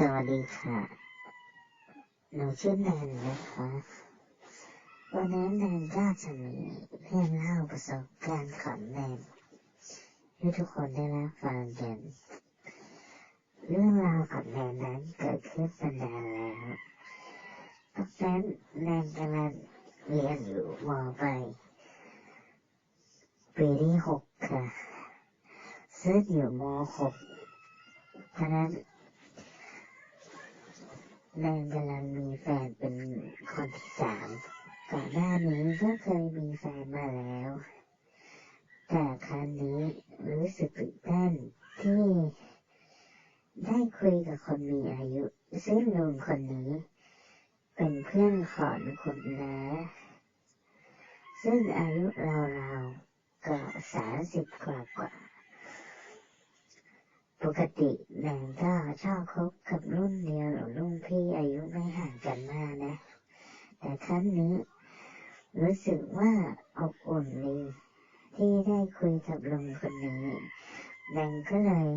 สวัสดีค่ะ หนูชื่อแนนนะคะ วันนี้แนนก็จะมีเรื่องเล่าประสบการณ์ของแนนให้ทุกคนได้รับฟังกันเรื่องราวของแนนนั้นเกิดขึ้นมานานแล้วตอนนั้นแนนกำลังเรียนอยู่มปลายปีที่หกค่ะซึ่งอยู่มหกฉะนั้น แนนกำลังมีแฟนเป็นคนที่สาม ก่อนหน้านี้ก็เคยมีแฟนมาแล้ว แต่ครั้งนี้รู้สึกตื่นเต้นที่ได้คุยกับคนมีอายุ ซึ่งลุงคนนี้ เป็นเพื่อนของคุณน้าซึ่งอายุราวๆก็สามสิบกว่ากว่า ปกติแนนก็ชอบคบกับรุ่นเดียวหรือรุ่นพี่อายุไม่ห่างกันมากนะ แต่ครั้งนี้ รู้สึกว่าอบอุ่นดีที่ได้คุยกับลุงคนนี้แนนก็เลย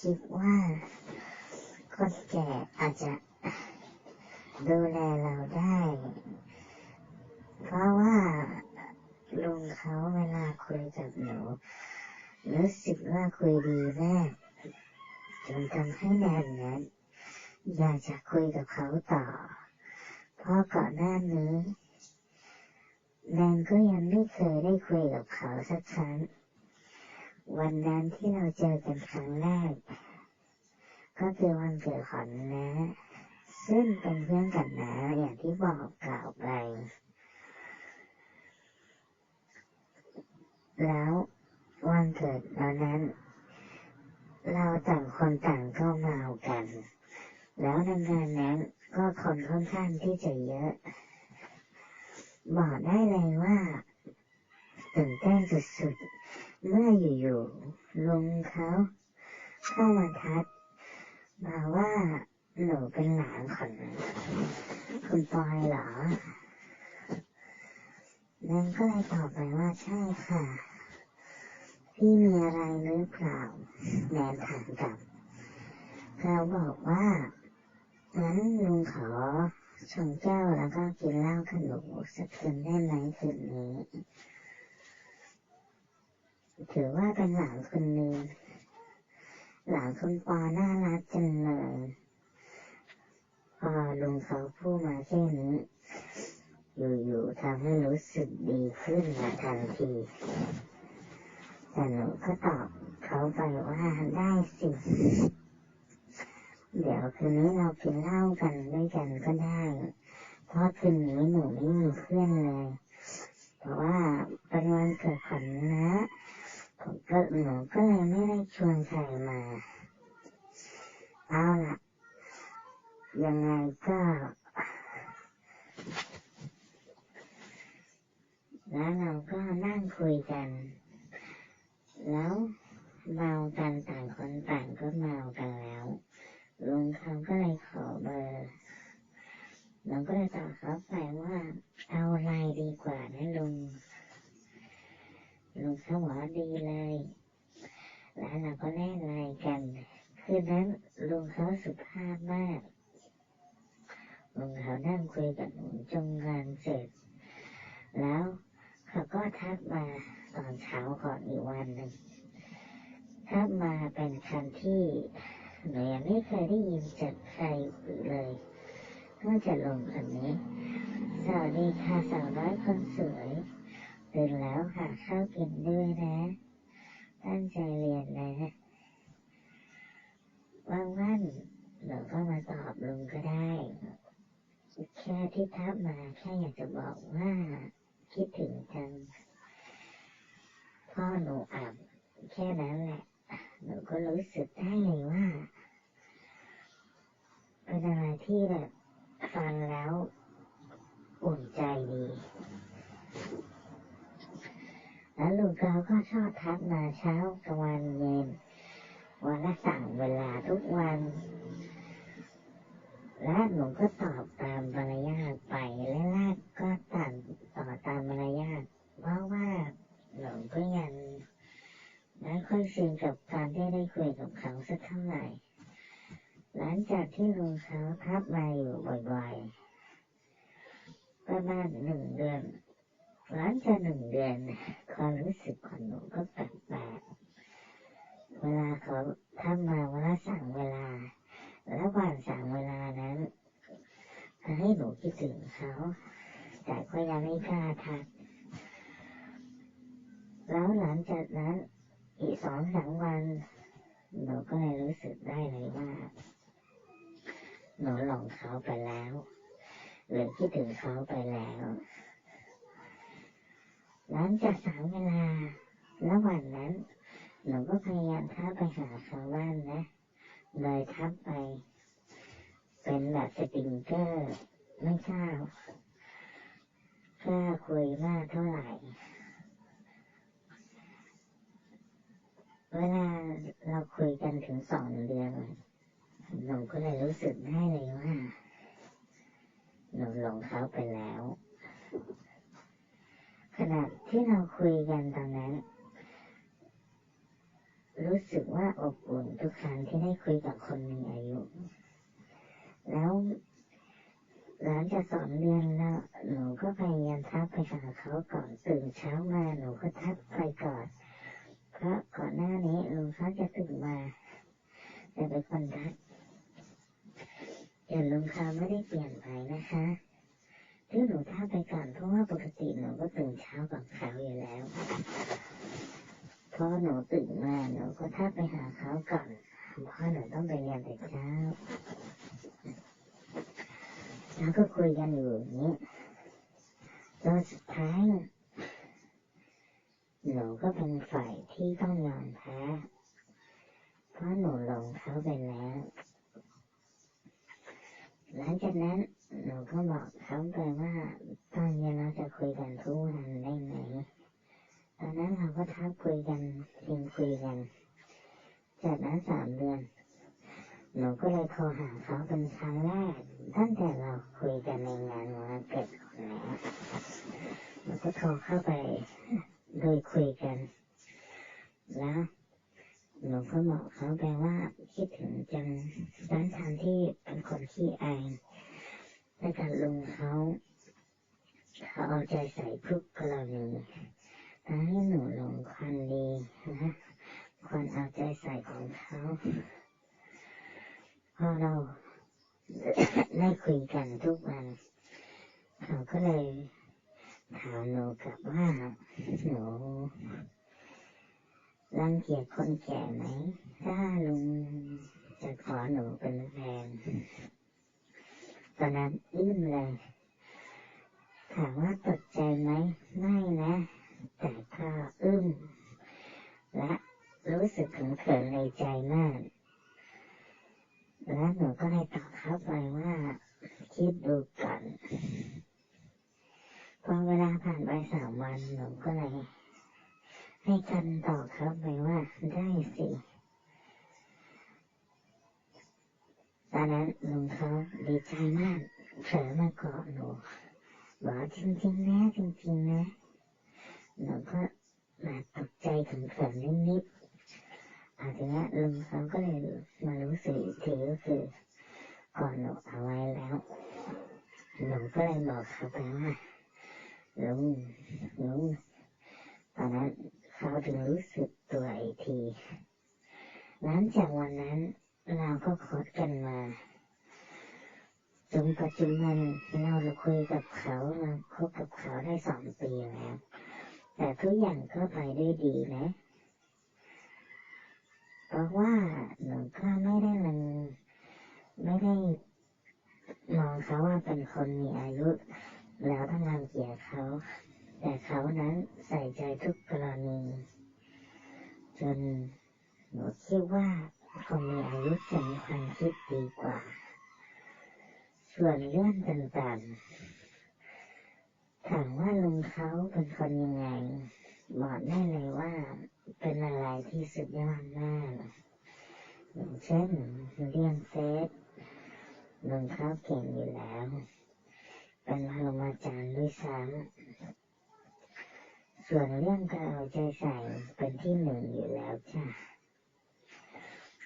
คิดว่าคนแก่อาจจะดูแลเราได้ เพราะว่าลุงเขาเวลาคุยกับหนูรู้สึกว่าคุยดีมาก จนทำให้แนนนั้น อยากจะคุยกับเขาต่อ เพราะก่อนหน้านี้แนนก็ยังไม่เคยได้คุยกับเขาสักครั้ง วันนั้นที่เราเจอกันครั้งแรก ก็คือวันเกิดของน้าซึ่งเป็นเพื่อนกันนะอย่างที่บอกกล่าวไป แล้ววันเกิดตอนนั้น เราต่างคนต่างก็เมากัน แล้วในงานนั้นก็คนค่อนข้างที่จะเยอะ บอกได้เลยว่าตื่นเต้นสุดๆ เมื่ออยู่ๆลุงเขาเข้ามาทักมาว่าหนูเป็นหลานของคุณปอยเหรอนั่นก็เลยตอบไปว่าใช่ค่ะ พี่มีอะไรหรือเปล่า แนนถามกลับเขาบอกว่างั้นลุงขอชงแก้วแล้วก็กินเหล้ากับหนูสักคืนได้ไหมคืนนี้ ถือว่าเป็นหลานคนหนึ่งหลานคุณปอน่ารักจังเลยพอลุงเขาพูดมาแค่นี้ อยู่ๆทำให้รู้สึกดีขึ้นมาทันทีแต่หนูก็ตอบ เขาไปว่าได้สิ เดี๋ยวคืนนี้เรากินเหล้ากันด้วยกันก็ได้ เพราะคืนนี้หนูไม่มีเพื่อนเลย เพราะว่าเป็นวันเกิดของนะผมก็หนูก็เลยไม่ได้ชวนใครมา เอาล่ะ ยังไงก็แล้วเราก็นั่งคุยกัน แล้ว เมากันต่างคนต่างก็เมากันแล้วลุงเขาก็เลยขอเบอร์เราก็เลยตอบเขาไปว่าเอาไลน์ดีกว่านะลุงลุงเขาบอกว่าดีเลย แล้วเราก็แลกไลน์กัน คืนนั้นลุงเขาสุภาพมากลุงเขานั่งคุยกับหนูจนงานเสร็จ แล้วเขาก็ทักมาตอนเช้าก่อนอีกวันหนึ่ง ทักมาเป็นคำที่หนูยังไม่เคยได้ยินจากใครเลยนอกจากลุงคนนี้ สวัสดีค่ะสาวน้อยคนสวยตื่นแล้วค่ะข้าวกินด้วยนะ ตั้งใจเรียนนะว่างๆหนูก็มาตอบลุงก็ได้ แค่ที่ทักมาแค่อยากจะบอกว่าคิดถึงจังพ่อหนูอับแค่นั้นแหละ หนูก็รู้สึกได้เลยว่าเป็นอะไรที่แบบฟังแล้วอุ่นใจดี แล้วลุงเขาก็ชอบทักมาเช้ากลางวันเย็น วันละสั่งเวลาทุกวัน และหนูก็ตอบตามมารยาทไปและแรกก็ตามต่อตามมารยาทเพราะว่าหนูก็ยังไม่ค่ อยชินกับการที่ได้คุยกับเขาสักเท่าไหร่ หลังจากที่ลุงเขาทับมาอยู่บ่อยๆ ประมาณหนึ่งเดือน หลังจากหนึ่งเดือนความรู้สึกของหนูก็แปลกๆเวลาเขาทำมาเวละสั่งเวลา ระหว่างสั่งเวลานั้นให้หนูคิดถึงเขา แต่ก็ยังไม่กล้าทักแล้วหลังจากนั้น อีกสองสามวันหนูก็เลยรู้สึกได้เลยว่า หนูหลงเขาไปแล้ว หรือคิดถึงเขาไปแล้ว หลังจากสามเวลาระหว่างนั้น หนูก็พยายามทักไปหาเขาบ้างนะ โดยทักไป เป็นแบบสปริงเกอร์ ไม่กล้ากล้าคุยมากเท่าไหร่ เวลาเราคุยกันถึงสองเดือนหนูก็เลยรู้สึกได้เลยว่าหนูหลงเขาไปแล้ว ขณะที่เราคุยกันตอนนั้น รู้สึกว่าอบอุ่นทุกครั้งที่ได้คุยกับคนมีอายุ แล้วหลังจากสองเดือนแล้วหนูก็พยายามทักไปหาเขาก่อนตื่นเช้ามาหนูก็ทักไปก่อน พราะก่อนหน้านี้ลุงเขาจะตื่นมาจะเป็นคนทักแต่ลุงเขาไม่ได้เปลี่ยนไปนะคะที่หนูทักไปก่อนเพราะว่าปกติหนูก็ตื่นเช้ากับเขาอยู่แล้วพอหนูตื่นมาหนูก็ทักไปหาเขาก่อนเพราะหนูต้องไปเรียนแต่เช้า แล้วก็คุยกันอยู่อย่างนี้จนสุดท้าย หนูก็เป็นฝ่ายที่ต้องยอมแพ้ เพราะหนูหลงเขาไปแล้ว หลังจากนั้นหนูก็บอกเขาไปว่าตอนเย็นเราจะคุยกันทุกวันได้ไหม ตอนนั้นเราก็ทักคุยกันพิมคุยกัน จากนั้นสามเดือน หนูก็เลยโทรหาเขาเป็นครั้งแรกตั้งแต่เราคุยกันในงานวันเกิดของหนูหนูก็โทรเข้าไป โดยคุยกัน แล้วหนูก็บอกเขาไปว่าคิดถึงจังด้านทางที่เป็นคนขี้อายแต่กับลุงเขาเขาเอาใจใส่ทุกกรณีทำให้หนูหลงควันดีนะควันเอาใจใส่ของเขาพอเราได้คุยกันทุกวัน เขาก็เลย ถามหนูกลับว่าหนูรังเกียจคนแก่ไหม ถ้าลุงจะขอหนูเป็นแฟนตอนนั้นอึ้งเลย ถามว่าตกใจไหม ไม่นะ แต่ก็อึ้งและรู้สึกเขินในใจมาก แล้วหนูก็เลยตอบเขาไปว่า คิดดูก่อน พอเวลาผ่านไปสามวันหนูก็เลย ให้กันตอบเขาไปว่าได้สิ ตอนนั้นลุงเขาดีใจมากเผลอมาเกาะหนูบอกจริงๆนะจริงๆนะหนูก็มาตกใจถึงเขินนิดๆอาทีนี้ลุงเขาก็เลยมารู้สึกทีก็คือก่อนหนูเอาไว้แล้ว หนูก็เลยบอกเขาไปว่าลุงลุงตอนนั้นเขาถึงรู้สึกตัวอีกที หลังจากวันนั้น เราก็คบกันมาจนปัจจุบันเราคุยกับเขาเราคบกับเขาได้สองปีแล้วแต่ทุกอย่างก็ไปได้ดีนะ เพราะว่าหนูก็ไม่ได้มันไม่ได้มองเขาว่าเป็นคนมีอายุ แล้วต้องรังเกียจเขา แต่เขานั้นใส่ใจทุกกรณีจนหนูคิดว่า คนมีอายุจะมีความคิดดีกว่า ส่วนเรื่องต่างๆ ถามว่าลุงเขาเป็นคนยังไง บอกได้เลยว่าเป็นอะไรที่สุดยอดมากอย่างเช่นเรื่องเฟซลุงเขาเก่งอยู่แล้ว เป็นพรมาจารย์ด้วยซ้ำส่วนเรื่องการเอาใจใส่เป็นที่หนึ่งอยู่แล้วจ้ะ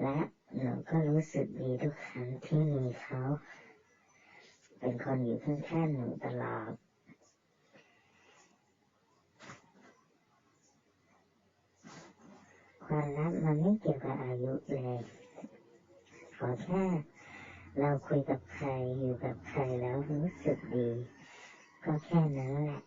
และหนูก็รู้สึกดีทุกครั้งที่มีเขา เป็นคนอยู่ข้างๆหนูตลอดความรักมันไม่เกี่ยวกับอายุเลย ขอแค่เราคุยกับใครอยู่กับใครแล้วรู้สึกดี ก็แค่นั้นแหละ